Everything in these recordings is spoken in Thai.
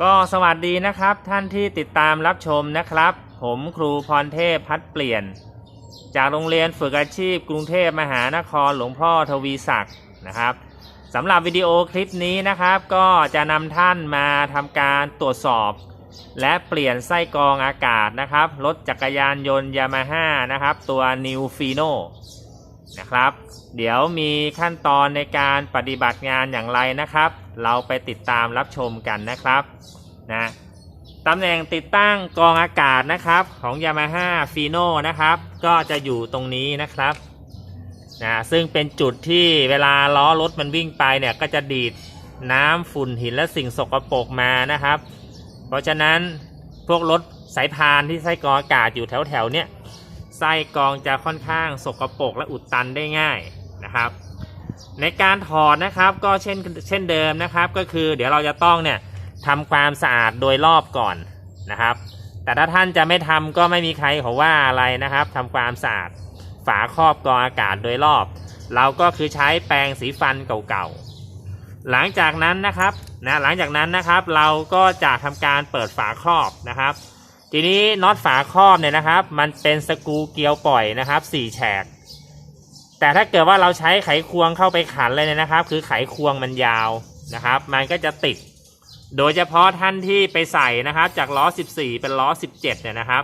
ก็สวัสดีนะครับท่านที่ติดตามรับชมนะครับ ผมครูพรเทพพัดเปลี่ยน จากโรงเรียนฝึกอาชีพ กรุงเทพมหานครหลวงพ่อทวีศักดิ์นะครับสำหรับวิดีโอคลิปนี้นะครับ ก็จะนำท่านมาทำการตรวจสอบ และเปลี่ยนไส้กรองอากาศนะครับรถจักรยานยนต์ยามาฮ่านะครับ ตัว New Fino น นะครับ เดี๋ยวมีขั้นตอนในการปฏิบัติงานอย่างไรนะครับ เราไปติดตามรับชมกันนะครับนะตำแหน่งติดตั้งกรองอากาศนะครับของ Yamaha Fino นะครับ ก็จะอยู่ตรงนี้นะครับนะซึ่งเป็นจุดที่เวลาล้อรถมันวิ่งไปเนี่ยก็จะดีดน้ำฝุ่นหินและสิ่งสกปรกมานะครับ เพราะฉะนั้นพวกรถสายพานที่ไส้กรองอากาศอยู่แถวแถวๆเนี้ย ไส้กรองจะค่อนข้างสกปรกและอุดตันได้ง่ายนะครับ ในการถอดนะครับก็เช่นเช่นเดิมนะครับ ก็คือเดี๋ยวเราจะต้องเนี่ยทำความสะอาดโดยรอบก่อนนะครับ แต่ถ้าท่านจะไม่ทำก็ไม่มีใครเขาว่าอะไรนะครับทำความสะอาดฝาครอบกรองอากาศโดยรอบ เราก็คือใช้แปรงสีฟันเก่าๆหลังจากนั้นนะครับนะหลังจากนั้นนะครับเราก็จะทำการเปิดฝาครอบนะครับ ทีนี้น็อตฝาครอบเนี่ยนะครับ มันเป็นสกรูเกลียวปล่อยนะครับสี่แฉก แต่ถ้าเกิดว่าเราใช้ไขควงเข้าไปขันเลยเนี่ยนะครับ คือไขควงมันยาวนะครับ มันก็จะติด โดยเฉพาะท่านที่ไปใส่นะครับ จากล้อ 14 เป็นล้อ 17 เนี่ยนะครับ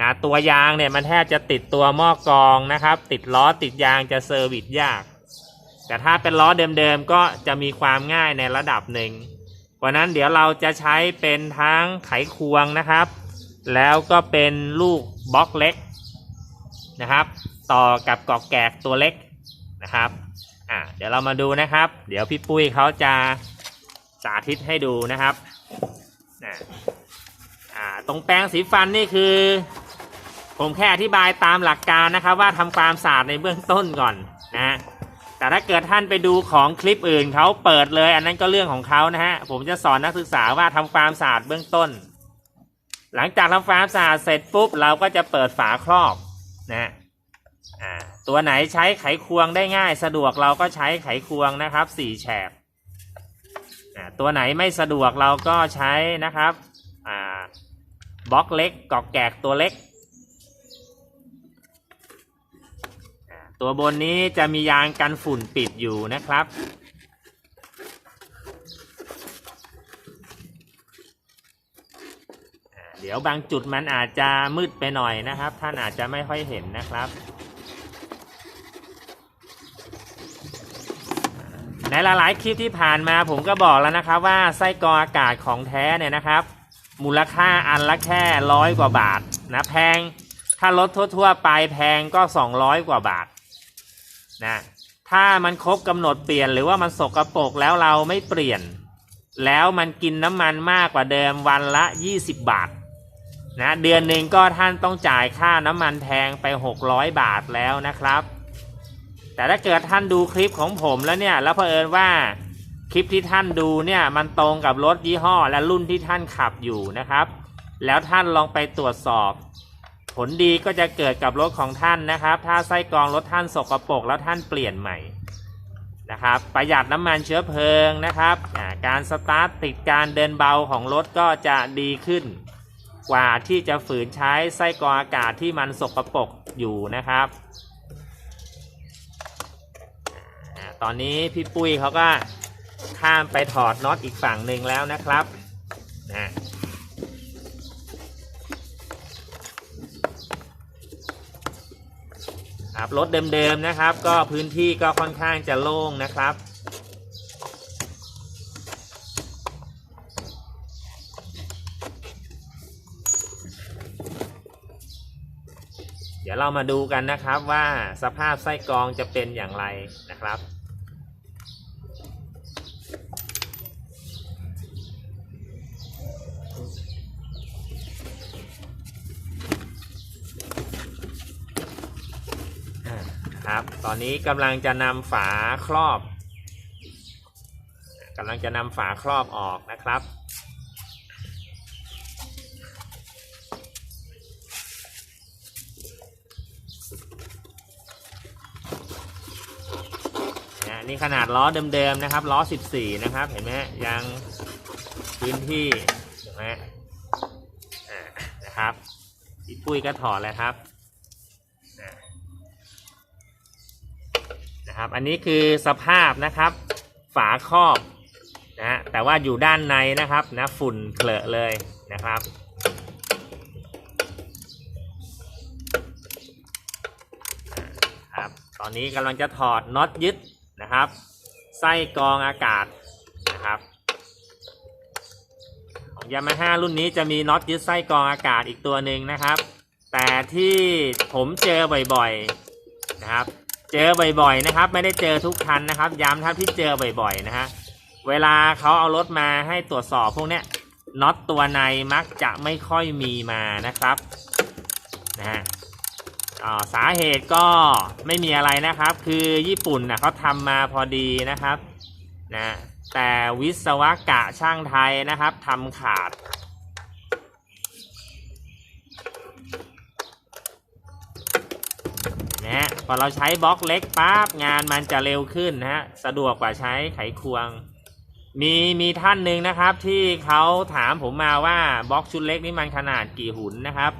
นะตัวยางเนี่ยมันแทบจะติดตัวหม้อกรองนะครับ ติดล้อติดยางจะเซอร์วิสยาก แต่ถ้าเป็นล้อเดิมๆก็จะมีความง่ายในระดับหนึ่งเพราะนั้นเดี๋ยวเราจะใช้เป็นทั้งไขควงนะครับ แล้วก็เป็นลูกบล็อกเล็กนะครับ ต่อกับกอกแกกตัวเล็กนะครับอ่าเดี๋ยวเรามาดูนะครับ เดี๋ยวพี่ปุ้ยเขาจะสาธิตให้ดูนะครับนะอ่าตรงแปรงสีฟันนี่คือ ผมแค่อธิบายตามหลักการนะครับ ว่าทำความสะอาดในเบื้องต้นก่อนนะแต่ถ้าเกิดท่านไปดูของคลิปอื่นเขาเปิดเลย อันนั้นก็เรื่องของเขานะฮะผมจะสอนนักศึกษาว่าทำความสะอาดเบื้องต้น หลังจากทำความสะอาดเสร็จปุ๊บเราก็จะเปิดฝาครอบนะตัวไหนใช้ไขควงได้ง่าย สะดวกเราก็ใช้ไขควงนะครับสี่แฉกตัวไหนไม่สะดวกเราก็ใช้นะครับบล็อกเล็กกอกแกกตัวเล็ก ตัวบนนี้จะมียางกันฝุ่นปิดอยู่นะครับ ดี๋ยวบางจุดมันอาจจะมืดไปหน่อยนะครับ ท่านอาจจะไม่ค่อยเห็นนะครับในหลายๆคลิปที่ผ่านมาผมก็บอกแล้วนะครับว่าไส้กรองอากาศของแท้เนี่ยนะครับ มูลค่าอันละแค่ร้อยกว่าบาทนะแพงถ้ารถทั่ว ๆ ไปแพงก็ 200 กว่าบาทนะถ้ามันครบกำหนดเปลี่ยนหรือว่ามันสกรปรกแล้วเราไม่เปลี่ยน แล้วมันกินน้ำมันมากกว่าเดิมวันละ 20 บาท นะเดือนหนึ่งก็ท่านต้องจ่ายค่าน้ำมันแพงไป 600 บาทแล้วนะครับ แต่ถ้าเกิดท่านดูคลิปของผมแล้วเนี่ยแล้วเผอิญว่าคลิปที่ท่านดูเนี่ยมันตรงกับรถยี่ห้อและรุ่นที่ท่านขับอยู่นะครับ แล้วท่านลองไปตรวจสอบ ผลดีก็จะเกิดกับรถของท่านนะครับ ถ้าไส้กรองรถท่านสกรปรกแล้วท่านเปลี่ยนใหม่นะครับ ประหยัดน้ำมันเชื้อเพลิงนะครับ การสตาร์ทติดการเดินเบาของรถก็จะดีขึ้น กว่าที่จะฝืนใช้ไส้กรองอากาศที่มันสกปรกอยู่นะครับ ตอนนี้พี่ปุ้ยเขาก็ข้ามไปถอดน็อตอีกฝั่งหนึ่งแล้วนะครับนะครับรถเดิมๆนะครับ ก็พื้นที่ก็ค่อนข้างจะโล่งนะครับ ยวเรามาดูกันนะครับว่าสภาพไส้กรองจะเป็นอย่างไรนะครับ ครับ ตอนนี้กำลังจะนำฝาครอบกำลังจะนำฝาครอบออกนะครับ นี่ขนาดล้อเดิมๆนะครับ ล้อ 14 นะครับ เห็นไหมยังพื้นที่เห็นะอ่านะครับพี่ปุ้ยก็ถอดเลยครับนะครับ อันนี้คือสภาพนะครับ ฝาครอบนะฮะแต่ว่าอยู่ด้านในนะครับนะฝุ่นเคลอะเลยนะครับครับ ตอนนี้กำลังจะถอดน็อตยึด นะครับ ไส้กรองอากาศนะครับของยามาฮ่ารุ่นนี้จะมีน็อตยึดไส้กรองอากาศอีกตัวหนึ่งนะครับ แต่ที่ผมเจอบ่อยๆนะครับ เจอบ่อยๆนะครับ ไม่ได้เจอทุกคันนะครับ ย้ำท่านที่เจอบ่อยๆนะฮะเวลาเขาเอารถมาให้ตรวจสอบพวกเนี้ยน็อตตัวในมักจะไม่ค่อยมีมานะครับนะฮะ สาเหตุก็ไม่มีอะไรนะครับ คือญี่ปุ่นนะเขาทำมาพอดีนะครับนะแต่วิศวกะช่างไทยนะครับทำขาด นะพอเราใช้บล็อกเล็กปั๊บงานมันจะเร็วขึ้นนะฮะสะดวกกว่าใช้ไขควง มีมีท่านหนึ่งนะครับที่เขาถามผมมาว่าบล็อกชุดเล็กนี่มันขนาดกี่หุ่นนะครับ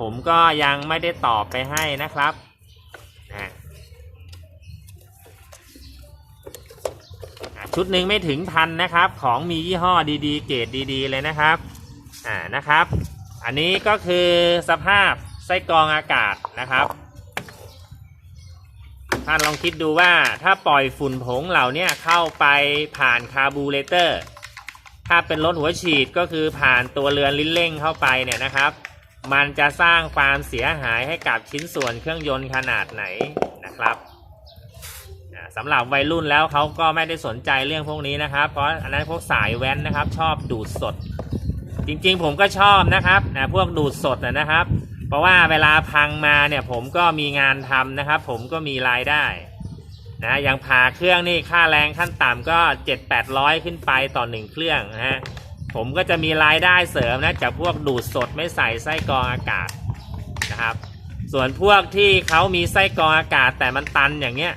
ผมก็ยังไม่ได้ตอบไปให้นะครับนะชุดหนึ่งไม่ถึงพันนะครับ ของมียี่ห้อดีๆ เกรดดีๆ เลยนะครับ อ่า นะครับ อันนี้ก็คือสภาพไส้กรองอากาศนะครับ ท่านลองคิดดูว่าถ้าปล่อยฝุ่นผงเหล่านี้เข้าไปผ่านคาร์บูเรเตอร์ ถ้าเป็นรถหัวฉีดก็คือผ่านตัวเรือนลิ้นเร่งเข้าไปเนี่ยนะครับ มันจะสร้างความเสียหายให้กับชิ้นส่วนเครื่องยนต์ขนาดไหนนะครับสำหรับวัยรุ่นแล้วเขาก็ไม่ได้สนใจเรื่องพวกนี้นะครับ เพราะอันนั้นพวกสายแว้นนะครับ ชอบดูดสด จริงๆผมก็ชอบนะครับนะพวกดูดสดนะครับ เพราะว่าเวลาพังมาเนี่ยผมก็มีงานทำนะครับ ผมก็มีรายได้นะอย่างผ่าเครื่องนี่ค่าแรงขั้นต่ำก็ 7-800 ขึ้นไปต่อหนึ่งเครื่องนะฮะ ผมก็จะมีรายได้เสริมนะจากพวกดูดสดไม่ใส่ไส้กรองอากาศนะครับ ส่วนพวกที่เขามีไส้กรองอากาศแต่มันตันอย่างเงี้ย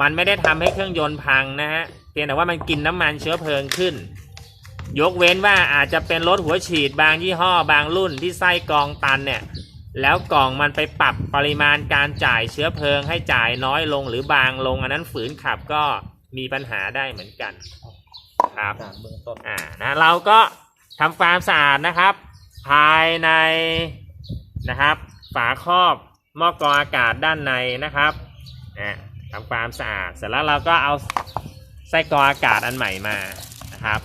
มันไม่ได้ทำให้เครื่องยนต์พังนะฮะเพียงแต่ว่ามันกินน้ำมันเชื้อเพลิงขึ้น ยกเว้นว่าอาจจะเป็นรถหัวฉีดบางยี่ห้อบางรุ่นที่ไส้กรองตันเนี่ยแล้วกล่องมันไปปรับปริมาณการจ่ายเชื้อเพลิงให้จ่ายน้อยลงหรือบางลงอันนั้นฝืนขับก็มีปัญหาได้เหมือนกัน ครับจากเบื้องต้นอ่านะเราก็ทำความสะอาดนะครับ ภายในนะครับ ฝาครอบหม้อกรองอากาศด้านในนะครับนะทำความสะอาดเสร็จแล้วเราก็เอาไส้กรองอากาศอันใหม่มานะครับ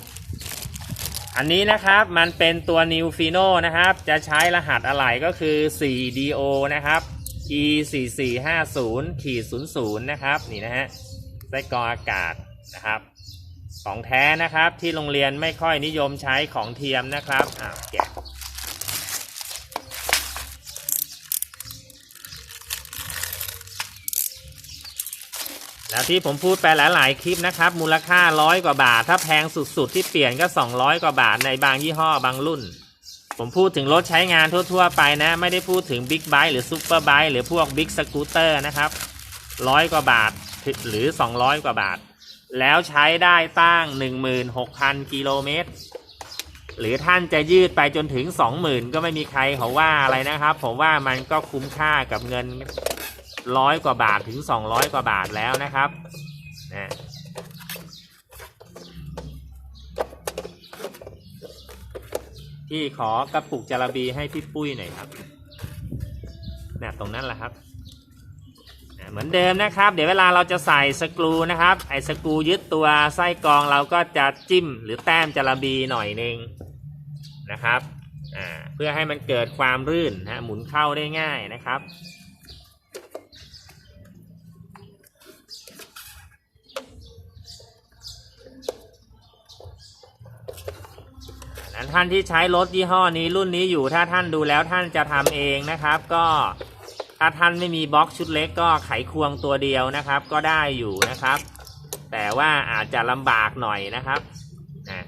อันนี้นะครับมันเป็นตัว New Fino นะครับ จะใช้รหัสอะไหล่ก็คือ 4DO นะครับ E 4 4 5 0ขีด00 นะครับ นี่นะฮะไส้กรองอากาศนะครับ ของแท้นะครับที่โรงเรียนไม่ค่อยนิยมใช้ของเทียมนะครับอ้าแกะแล้วที่ผมพูดไปหลายๆคลิปนะครับ มูลค่าร้อยกว่าบาท ถ้าแพงสุดๆ ที่เปลี่ยนก็ 200 กว่าบาทในบางยี่ห้อบางรุ่น ผมพูดถึงรถใช้งานทั่วๆ ไปนะ ไม่ได้พูดถึงบิ๊กไบค์หรือซูเปอร์ไบค์หรือพวกบิ๊กสกูตเตอร์นะครับร้อยกว่าบาทหรือ 200 กว่าบาท แล้วใช้ได้ตั้ง 16,000 กิโลเมตร หรือท่านจะยืดไปจนถึง 20,000 ก็ไม่มีใครเขาว่าอะไรนะครับ ผมว่ามันก็คุ้มค่ากับเงินร้อยกว่าบาทถึง 200 กว่าบาทแล้วนะครับนะพี่ขอกระปุกจาระบีให้พี่ปุ้ยหน่อยครับนะตรงนั้นแหละครับ เหมือนเดิมนะครับ เดี๋ยวเวลาเราจะใส่สกรูนะครับไอ้สกรูยึดตัวไส้กรองเราก็จะจิ้มหรือแต้มจระบีหน่อยหนึงนะครับเพื่อให้มันเกิดความรื่นนะหมุนเข้าได้ง่ายนะครับท่านที่ใช้รถยี่ห้อนี้รุ่นนี้อยู่ถ้าท่านดูแล้วท่านจะทำเองนะครับ ก็ ถ้าท่านไม่มีบล็อกชุดเล็กก็ไขควงตัวเดียวนะครับ ก็ได้อยู่นะครับ แต่ว่าอาจจะลำบากหน่อยนะครับนะ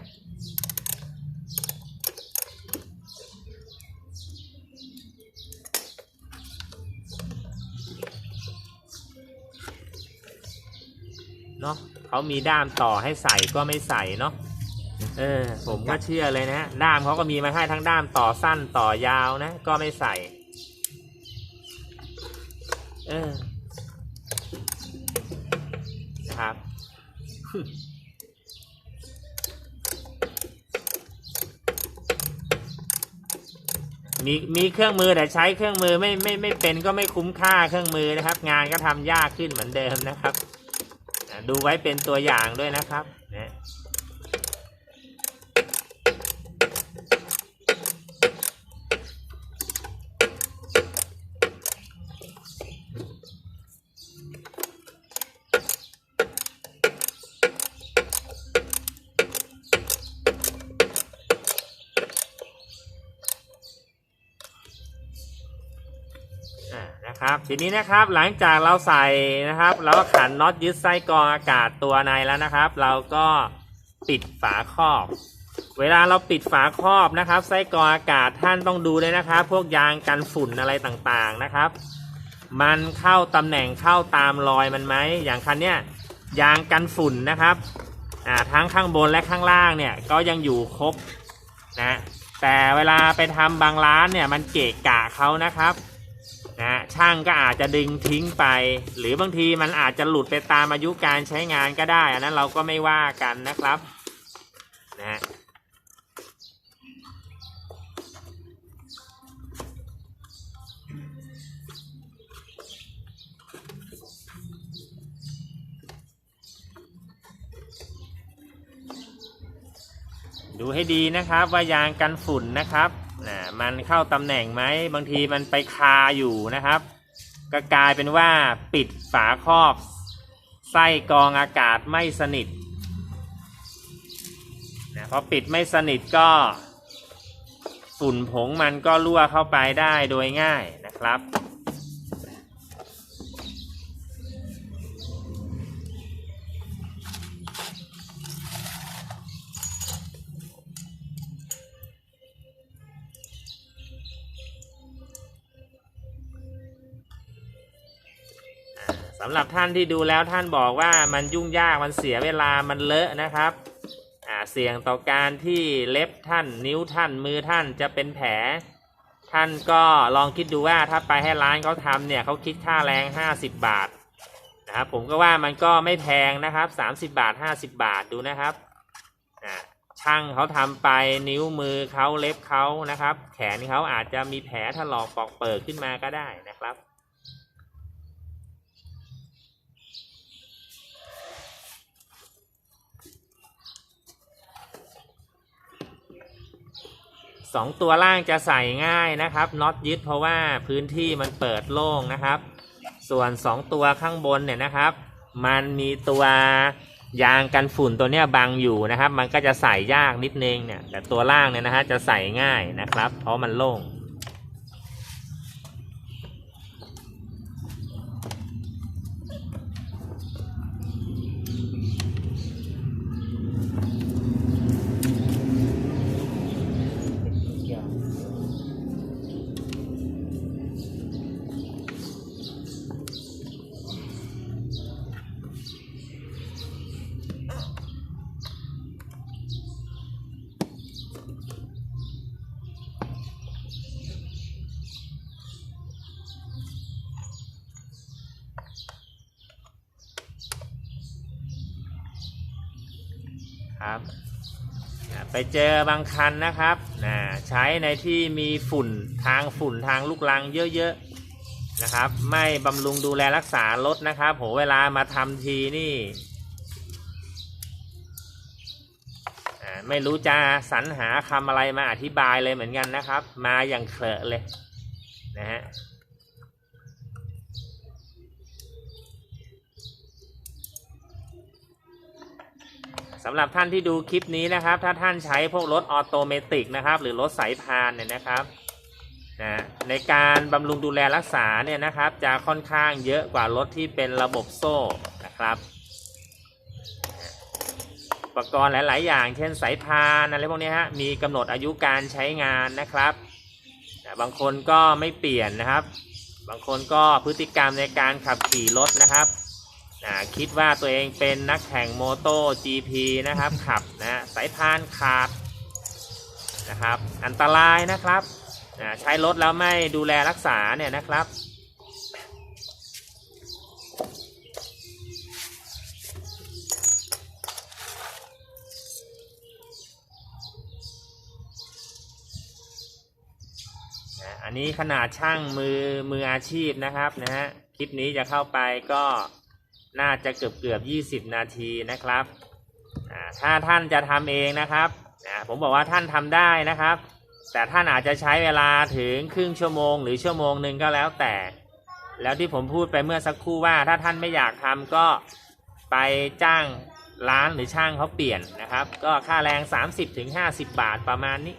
เนาะเขามีด้ามต่อให้ใส่ก็ไม่ใส่เนาะเออ ผมก็เชื่อเลยนะด้ามเขาก็มีมาให้ทั้งด้ามต่อสั้นต่อยาวนะ ก็ไม่ใส่ เออนะครับ มีมีเครื่องมือแต่ใช้เครื่องมือไม่ไม่ไม่เป็นก็ไม่คุ้มค่าเครื่องมือนะครับ งานก็ทำยากขึ้นเหมือนเดิมนะครับ ดูไว้เป็นตัวอย่างด้วยนะครับนะ ครับทีนี้นะครับหลังจากเราใส่นะครับ เราก็ขันน็อตยึดไส้กรองอากาศตัวในแล้วนะครับ เราก็ปิดฝาครอบ เวลาเราปิดฝาครอบนะครับ ไส้กรองอากาศท่านต้องดูเลยนะครับ พวกยางกันฝุ่นอะไรต่างๆนะครับ มันเข้าตำแหน่งเข้าตามรอยมันไหมอย่างคันเนี้ยยางกันฝุ่นนะครับอ่าทั้งข้างบนและข้างล่างเนี่ยก็ยังอยู่ครบนะแต่เวลาไปทำบางร้านเนี่ยมันเกะกะเขานะครับ นะช่างก็อาจจะดึงทิ้งไป หรือบางทีมันอาจจะหลุดไปตามอายุการใช้งานก็ได้ อันนั้นเราก็ไม่ว่ากันนะครับนะดูให้ดีนะครับว่ายางกันฝุ่นนะครับ นะมันเข้าตำแหน่งไหมบางทีมันไปคาอยู่นะครับ ก็กลายเป็นว่าปิดฝาครอบ ไส้กรองอากาศไม่สนิทนะพอปิดไม่สนิทก็ฝุ่นผงมันก็รั่วเข้าไปได้โดยง่ายนะครับำหรับท่านที่ดูแล้วท่านบอกว่ามันยุ่งยากมันเสียเวลามันเลอะนะครับเสี่ยงต่อการที่เล็บท่านนิ้วท่านมือท่านจะเป็นแผล ท่านก็ลองคิดดูว่าถ้าไปให้ร้านเขาทำเนี่ยเขาคิดค่าแรง 50 บาทนะครับผมก็ว่ามันก็ไม่แพงนะครับ 30 บาท 50 บาทดูนะครับช่างเขาทำไปนิ้วมือเขาเล็บเขานะครับ แขนเขาอาจจะมีแผลถลอกปอกเปิดขึ้นมาก็ได้นะครับ สองตัวล่างจะใส่ง่ายนะครับน็อตยึดเพราะว่าพื้นที่มันเปิดโล่งนะครับ ส่วนสองตัวข้างบนเนี่ยนะครับ มันมีตัวยางกันฝุ่นตัวเนี้ยบังอยู่นะครับ มันก็จะใส่ยากนิดนึงเนี่ยแต่ตัวล่างเนี่ยนะฮะจะใส่ง่ายนะครับ เพราะมันโล่ง ครับไปเจอบางคันนะครับนะใช้ในที่มีฝุ่นทางฝุ่นทางลูกลังเยอะๆนะครับ ไม่บำรุงดูแลรักษารถนะครับโหเวลามาทำทีนี่ไม่รู้จะสรรหาคำอะไรมาอธิบายเลยเหมือนกันนะครับ มาอย่างเคลอะเลยนะฮะ สำหรับท่านที่ดูคลิปนี้นะครับ ถ้าท่านใช้พวกรถออโตเมติกนะครับ หรือรถสายพานเนี่ยนะครับนะในการบำรุงดูแลรักษาเนี่ยนะครับ จะค่อนข้างเยอะกว่ารถที่เป็นระบบโซ่นะครับอุปกรณ์หลาย ๆ อย่าง เช่นสายพานอะไรพวกนี้ฮะมีกำหนดอายุการใช้งานนะครับนะบางคนก็ไม่เปลี่ยนนะครับ บางคนก็พฤติกรรมในการขับขี่รถนะครับ คิดว่าตัวเองเป็นนักแข่งโมโต GP นะครับ ขับนะฮะสายพานขาดนะครับ อันตรายนะครับอ่าใช้รถแล้วไม่ดูแลรักษาเนี่ยนะครับนะอันนี้ขนาดช่างมือมืออาชีพนะครับนะฮะคลิปนี้จะเข้าไปก็ น่าจะเกือบเกือบ20นาทีนะครับถ้าท่านจะทำเองนะครับผมบอกว่าท่านทำได้นะครับ แต่ท่านอาจจะใช้เวลาถึงครึ่งชั่วโมง หรือชั่วโมงหนึ่งก็แล้วแต่ แล้วที่ผมพูดไปเมื่อสักครู่ว่าถ้าท่านไม่อยากทำก็ไปจ้างร้านหรือช่างเขาเปลี่ยนนะครับ ก็ค่าแรง 30-50 บาทประมาณนี้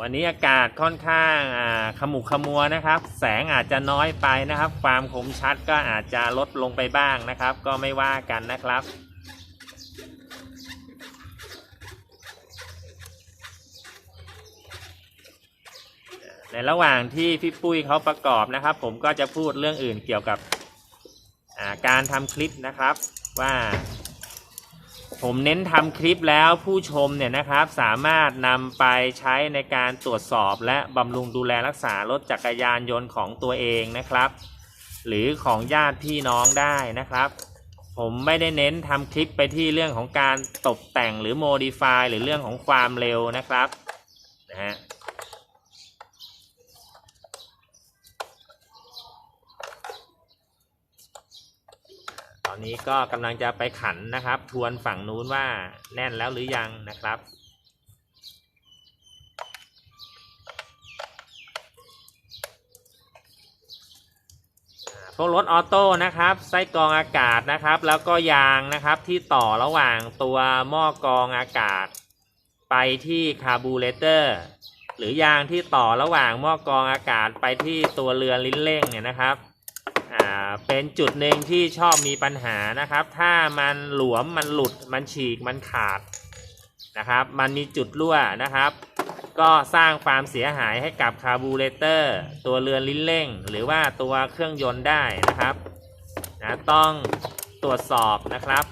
วันนี้อากาศค่อนข้างขมุกขมัวนะครับ แสงอาจจะน้อยไปนะครับ ความคมชัดก็อาจจะลดลงไปบ้างนะครับ ก็ไม่ว่ากันนะครับในระหว่างที่พี่ปุ้ยเขาประกอบนะครับ ผมก็จะพูดเรื่องอื่นเกี่ยวกับการทำคลิปนะครับว่า ผมเน้นทำคลิปแล้วผู้ชมเนี่ยนะครับ สามารถนำไปใช้ในการตรวจสอบและบำรุงดูแลรักษารถจักรยานยนต์ของตัวเองนะครับ หรือของญาติพี่น้องได้นะครับ ผมไม่ได้เน้นทำคลิปไปที่เรื่องของการตกแต่งหรือโมดิฟายหรือเรื่องของความเร็วนะครับนะฮะ นี้ก็กำลังจะไปขันนะครับ ทวนฝั่งนู้นว่าแน่นแล้วหรือยังนะครับ พวกรถออโต้นะครับ ไส้กรองอากาศนะครับ แล้วก็ยางนะครับที่ต่อระหว่างตัวหม้อกรองอากาศ ไปที่คาร์บูเรเตอร์หรือยางที่ต่อระหว่างหม้อกรองอากาศไปที่ตัวเรือลิ้นเร่งเนี่ยนะครับ อ่าเป็นจุดหนึ่งที่ชอบมีปัญหานะครับ ถ้ามันหลวมมันหลุดมันฉีกมันขาดนะครับ มันมีจุดรั่วนะครับ ก็สร้างความเสียหายให้กับคาร์บูเรเตอร์ ตัวเรือนลิ้นเร่ง หรือว่าตัวเครื่องยนต์ได้นะครับนะต้องตรวจสอบนะครับ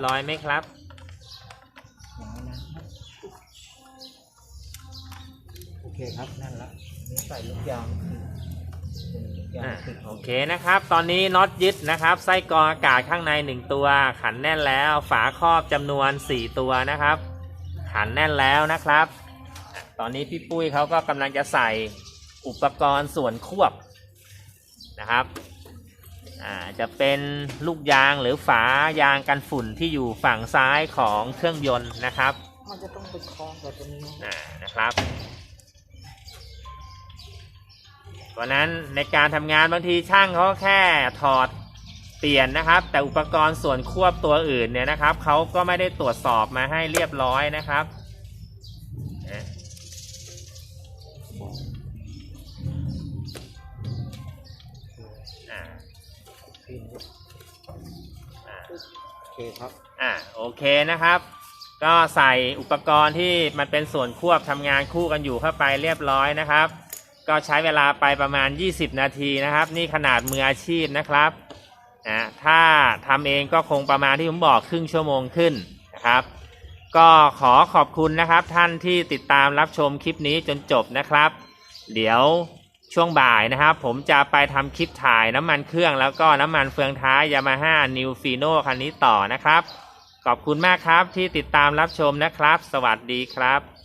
รียบร้อยไหมครับอย่างนั้นนะครับ โอเคครับนั่นละนี่ใส่ลูกยางเป็นลูกยางอ่าติดโอเคนะครับ ตอนนี้น็อตยึดนะครับ ไส้กรองอากาศข้างใน 1 ตัว ขันแน่นแล้ว ฝาครอบจำนวน 4 ตัวนะครับ ขันแน่นแล้วนะครับอะตอนนี้พี่ปุ้ยเขาก็กำลังจะใส่อุปกรณ์ส่วนควบนะครับ อ่าจะเป็นลูกยางหรือฝายางกันฝุ่นที่อยู่ฝั่งซ้ายของเครื่องยนต์นะครับ มันจะต้องเป็นคล้องกับตัวนี้อ่านะครับเพราะฉะนั้นในการทำงานบางทีช่างเขาแค่ถอดเปลี่ยนนะครับ แต่อุปกรณ์ส่วนควบตัวอื่นเนี่ยนะครับเขาก็ไม่ได้ตรวจสอบมาให้เรียบร้อยนะครับ โอเคครับอ่าโอเคนะครับ ก็ใส่อุปกรณ์ที่มันเป็นส่วนควบทำงานคู่กันอยู่เข้าไปเรียบร้อยนะครับ ก็ใช้เวลาไปประมาณ 20 นาทีนะครับ นี่ขนาดมืออาชีพนะครับนะถ้าทำเองก็คงประมาณที่ผมบอกครึ่งชั่วโมงขึ้นนะครับ ก็ขอขอบคุณนะครับท่านที่ติดตามรับชมคลิปนี้จนจบนะครับ เดี๋ยว ช่วงบ่ายนะครับ ผมจะไปทำคลิปถ่ายน้ำมันเครื่องแล้วก็น้ำมันเฟืองท้ายยามาฮ่านิวฟีโนคันนี้ต่อนะครับ ขอบคุณมากครับที่ติดตามรับชมนะครับ สวัสดีครับ